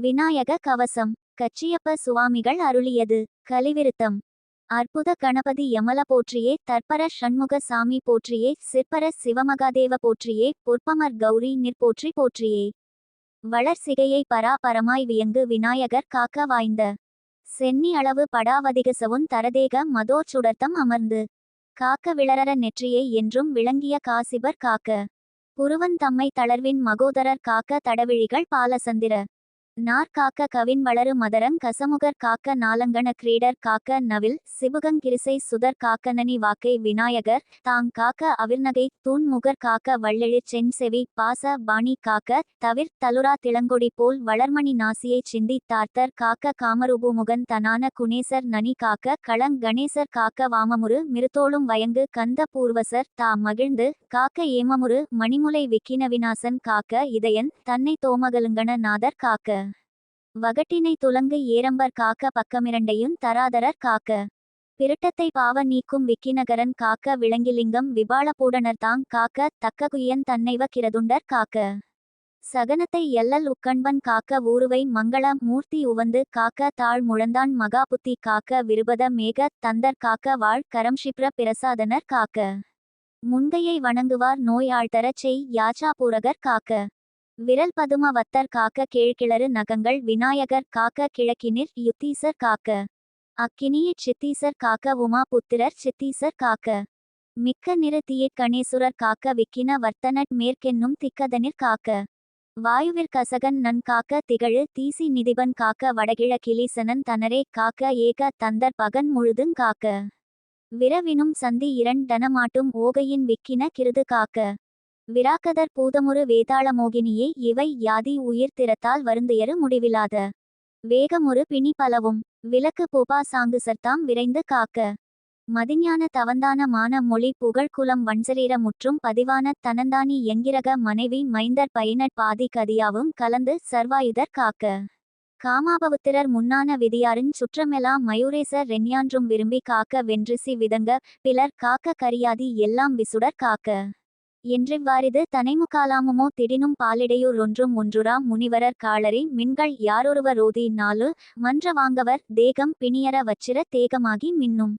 விநாயக கவசம். கச்சியப்ப சுவாமிகள் அருளியது. கலிவிருத்தம். அற்புத கணபதி யமல போற்றியே தற்பர ஷண்முக சாமி போற்றியே சிற்பர சிவமகாதேவ போற்றியே பொற்பமர் கௌரி நிற்போற்றி போற்றியே. வளர்சிகையை பராபரமாய் வியங்கு விநாயகர் காக்க வாய்ந்த. சென்னி அளவு படாவதிகசவுன் தரதேக மதோர் சுடர்த்தம் அமர்ந்து. காக்க விளரர நெற்றியை என்றும் விளங்கிய காசிபர் காக்க. புருவன் தம்மை தளர்வின் மகோதரர் காக்க தடவிழிகள் பாலசந்திர. நார் காக்க கவின் வளரு மதரங் கசமுகர் காக்க நாலங்கண கிரீடர் காக்க நவில் சிபுகங் கிரிசை சுதர் காக்கனனி வாக்கை விநாயகர் தாங் காக்க அவிர்நகை தூண்முகர் காக்க வள்ளெழிற் செஞ்செவி பாச பாணி காக்க தவிர் தலுரா திளங்கொடி போல் வளர்மணி நாசியைச் சிந்தி தார்த்தர் காக்க காமரூபுமுகன் தனான குணேசர் நனி காக்க களங் கணேசர் காக்க வாமமுரு மிருத்தோளும் வயங்கு கந்த பூர்வசர் தா மகிழ்ந்து காக்க ஏமமுரு மணிமுலை விக்கின விநாசன் காக்க இதயன் தன்னை தோமகலுங்கண நாதர் காக்க. வகட்டினை துலங்கு ஏரம்பர் காக்க பக்கமிரண்டையும் தராதரர் காக்க. பிரட்டத்தை பாவ நீக்கும் விக்கினகரன் காக்க விளங்கிலிங்கம் விபாலபூடனர் தாங் காக்க தக்ககுயன் தன்னைவ கிரதுண்டர் காக்க. சகனத்தை எல்லல் உக்கண்பன் காக்க ஊருவை மங்கள மூர்த்தி உவந்து காக்க தாழ் முழந்தான் மகாபுத்தி காக்க விருபத மேக தந்தர் காக்க வாழ் கரம்ஷிப்ர பிரசாதனர் காக்க. முன்கையை வணங்குவார் நோய் ஆழ்த்தரச் செய் யாச்சாபூரகர் காக்க. விரல் பதும வத்தர் காக்க கீழ்கிளறு நகங்கள் விநாயகர் காக்க கிழக்கினிர் யுத்தீசர் காக்க. அக்கினிய சித்தீசர் காக்க உமா புத்திரர் சித்தீசர் காக்க. மிக்க நிற கணேசுரர் காக்க விக்கின வர்த்தனட் மேற்கென்னும் திக்கதனிற் காக்க. வாயுவிற் கசகன் நன் காக்க திகழு தீசி நிதிபன் காக்க வடகிழ கிளீசனன் தனரே காக்க ஏக தந்தர் பகன் முழுதுங் காக்க. விரவினும் சந்தி இரண்டனமாட்டும் ஓகையின் விக்கின கிருது காக்க. விராக்கதர் பூதமுறு வேதாள மோகினியே இவை யாதி உயிர் திறத்தால் வருந்துயரு முடிவிலாத. வேகமுறு பிணி பலவும் விளக்கு பூபா சாங்கு சர்த்தாம் விரைந்து காக்க. மதிஞான தவந்தான மான மொழி புகழ் குலம் வன்சரீர முற்றும் பதிவான தனந்தானி எங்கிரக மனைவி மைந்தர் பயனர் பாதி கதியாவும் கலந்து சர்வாயுதர் காக்க. காமாபவுத்திரர் முன்னான விதியாரின் சுற்றமெல்லாம் மயூரேசர் ரென்யான்றும் விரும்பி காக்க வென்றிசி விதங்க பிலர் காக்க கரியாதி எல்லாம் விசுடர் காக்க. என்றிவ்வாறிது தனைமுகாலாமுமோ திடினும் பாலிடையூர் ஒன்றும் ஒன்றுரா முனிவரர் காளரி மின்கள் யாரொருவரோதி நாலு மன்ற வாங்கவர் தேகம் பிணியர வச்சிர தேகமாகி மின்னும்.